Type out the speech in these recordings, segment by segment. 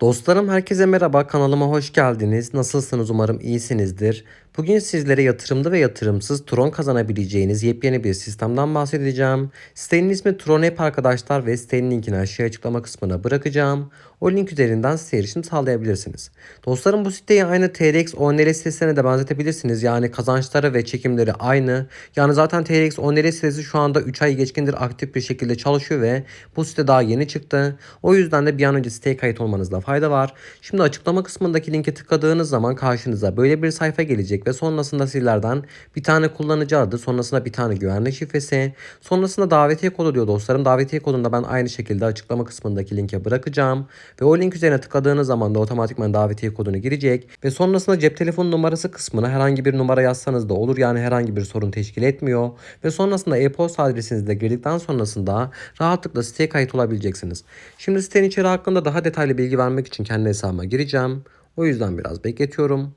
Dostlarım herkese merhaba kanalıma hoş geldiniz. Nasılsınız umarım iyisinizdir. Bugün sizlere yatırımlı ve yatırımsız Tron kazanabileceğiniz yepyeni bir sistemden bahsedeceğim. Sitenin ismi TronApp arkadaşlar ve sitenin linkini aşağı açıklama kısmına bırakacağım. O link üzerinden siteye erişim sağlayabilirsiniz. Dostlarım bu siteyi aynı TRX ONL sitesine de benzetebilirsiniz. Yani kazançları ve çekimleri aynı. Yani zaten TRX ONL sitesi şu anda 3 ay geçkindir aktif bir şekilde çalışıyor ve bu site daha yeni çıktı. O yüzden de bir an önce siteye kayıt olmanızda fayda var. Şimdi açıklama kısmındaki linke tıkladığınız zaman karşınıza böyle bir sayfa gelecek ve sonrasında sizlerden bir tane kullanıcı adı, sonrasında bir tane güvenlik şifresi, sonrasında davetiye kodu diyor dostlarım. Davetiye kodunu da ben aynı şekilde açıklama kısmındaki linke bırakacağım. Ve o link üzerine tıkladığınız zaman da otomatikman davetiye kodunu girecek. Ve sonrasında cep telefon numarası kısmına herhangi bir numara yazsanız da olur. Yani herhangi bir sorun teşkil etmiyor. Ve sonrasında e-posta adresinizi de girdikten sonrasında rahatlıkla siteye kayıt olabileceksiniz. Şimdi sitenin içeri hakkında daha detaylı bilgi vermek için kendi hesabıma gireceğim. O yüzden biraz bekletiyorum.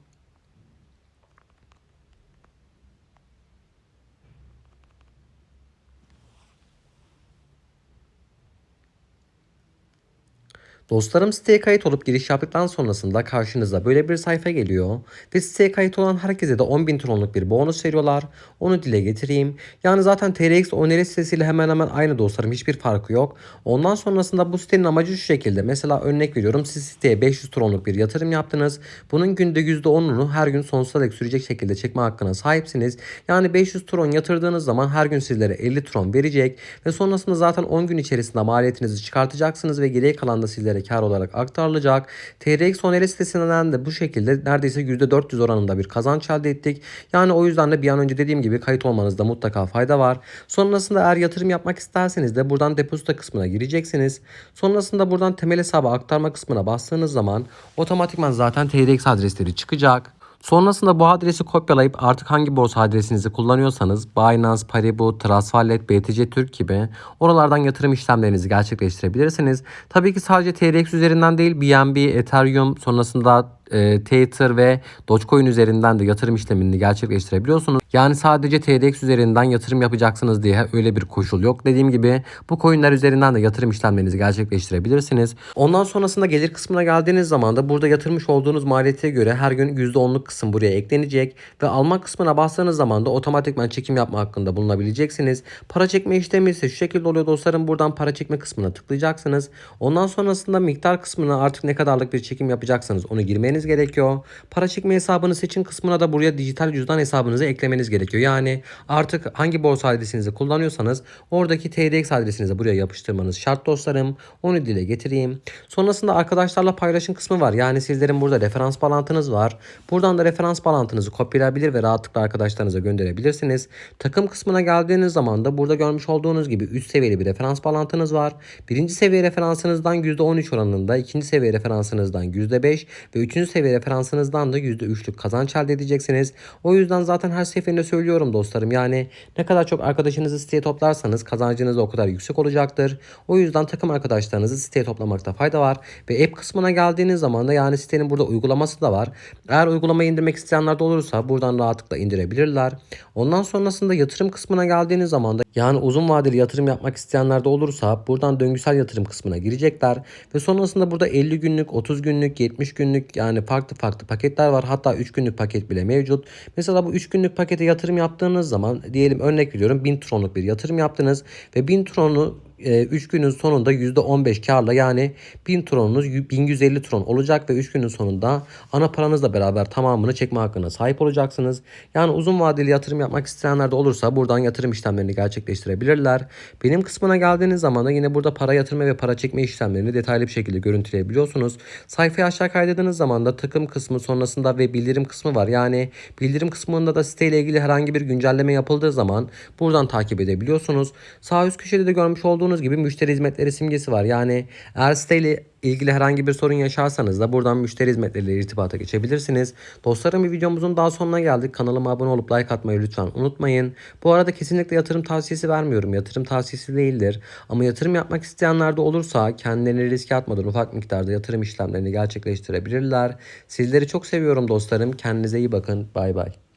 Dostlarım siteye kayıt olup giriş yaptıktan sonrasında karşınıza böyle bir sayfa geliyor. Ve siteye kayıt olan herkese de 10.000 tronluk bir bonus veriyorlar. Onu dile getireyim. Yani zaten TRX ONL sitesiyle hemen hemen aynı dostlarım. Hiçbir farkı yok. Ondan sonrasında bu sitenin amacı şu şekilde. Mesela örnek veriyorum siz siteye 500 tronluk bir yatırım yaptınız. Bunun günde %10'unu her gün sonsuza dek sürecek şekilde çekme hakkına sahipsiniz. Yani 500 tron yatırdığınız zaman her gün sizlere 50 tron verecek. Ve sonrasında zaten 10 gün içerisinde maliyetinizi çıkartacaksınız ve geriye kalan da sizlere kar olarak aktarılacak. TRX ONL sitesinden de bu şekilde neredeyse %400 oranında bir kazanç elde ettik. Yani o yüzden de bir an önce dediğim gibi kayıt olmanızda mutlaka fayda var. Sonrasında eğer yatırım yapmak isterseniz de buradan depozito kısmına gireceksiniz. Sonrasında buradan temel hesaba aktarma kısmına bastığınız zaman otomatikman zaten TRX adresleri çıkacak. Sonrasında bu adresi kopyalayıp artık hangi borsa adresinizi kullanıyorsanız Binance, Paribu, Transferlet, BTC Türk gibi oralardan yatırım işlemlerinizi gerçekleştirebilirsiniz. Tabii ki sadece TRX üzerinden değil BNB, Ethereum sonrasında e, Tether ve Dogecoin üzerinden de yatırım işlemini gerçekleştirebiliyorsunuz. Yani sadece TRX üzerinden yatırım yapacaksınız diye öyle bir koşul yok. Dediğim gibi bu coinler üzerinden de yatırım işlemlerinizi gerçekleştirebilirsiniz. Ondan sonrasında gelir kısmına geldiğiniz zaman da burada yatırmış olduğunuz maliyete göre her gün %10'luk kısım buraya eklenecek ve alma kısmına bastığınız zaman da otomatikman çekim yapma hakkında bulunabileceksiniz. Para çekme işlemi ise şu şekilde oluyor dostlarım. Buradan para çekme kısmına tıklayacaksınız. Ondan sonrasında miktar kısmına artık ne kadarlık bir çekim yapacaksanız onu girmeniz gerekiyor. Para çekme hesabını seçin kısmına da buraya dijital cüzdan hesabınızı eklemeniz gerekiyor. Yani artık hangi borsa adresinizi kullanıyorsanız oradaki TRX adresinizi buraya yapıştırmanız şart dostlarım. Onu dile getireyim. Sonrasında arkadaşlarla paylaşım kısmı var. Yani sizlerin burada referans bağlantınız var. Buradan da referans bağlantınızı kopyalayabilir ve rahatlıkla arkadaşlarınıza gönderebilirsiniz. Takım kısmına geldiğiniz zaman da burada görmüş olduğunuz gibi üst seviyeli bir referans bağlantınız var. Birinci seviye referansınızdan %13 oranında, ikinci seviye referansınızdan %5 ve üçüncü seviye referansınızdan da %3'lük kazanç elde edeceksiniz. O yüzden zaten her seferinde söylüyorum dostlarım. Yani ne kadar çok arkadaşınızı siteye toplarsanız kazancınız da o kadar yüksek olacaktır. O yüzden takım arkadaşlarınızı siteye toplamakta fayda var. Ve app kısmına geldiğiniz zaman da yani sitenin burada uygulaması da var. Eğer uygulamayı indirmek isteyenler de olursa buradan rahatlıkla indirebilirler. Ondan sonrasında yatırım kısmına geldiğiniz zaman da yani uzun vadeli yatırım yapmak isteyenler de olursa buradan döngüsel yatırım kısmına girecekler. Ve sonrasında burada 50 günlük, 30 günlük, 70 günlük yani farklı farklı paketler var. Hatta 3 günlük paket bile mevcut. Mesela bu 3 günlük pakete yatırım yaptığınız zaman diyelim örnek veriyorum 1000 tronluk bir yatırım yaptınız ve 1000 tronu 3 günün sonunda %15 karla yani 1000 tronunuz 1150 tron olacak ve 3 günün sonunda ana paranızla beraber tamamını çekme hakkına sahip olacaksınız. Yani uzun vadeli yatırım yapmak isteyenler de olursa buradan yatırım işlemlerini gerçekleştirebilirler. Benim kısmına geldiğiniz zaman da yine burada para yatırma ve para çekme işlemlerini detaylı bir şekilde görüntüleyebiliyorsunuz. Sayfayı aşağı kaydırdığınız zaman da takım kısmı sonrasında ve bildirim kısmı var. Yani bildirim kısmında da siteyle ilgili herhangi bir güncelleme yapıldığı zaman buradan takip edebiliyorsunuz. Sağ üst köşede de görmüş olduğunuz gibi müşteri hizmetleri simgesi var. Yani eğer siteyle ilgili herhangi bir sorun yaşarsanız da buradan müşteri hizmetleriyle irtibata geçebilirsiniz. Dostlarım bir videomuzun daha sonuna geldik. Kanalıma abone olup like atmayı lütfen unutmayın. Bu arada kesinlikle yatırım tavsiyesi vermiyorum. Yatırım tavsiyesi değildir. Ama yatırım yapmak isteyenler de olursa kendilerini riske atmadan ufak miktarda yatırım işlemlerini gerçekleştirebilirler. Sizleri çok seviyorum dostlarım. Kendinize iyi bakın. Bay bay.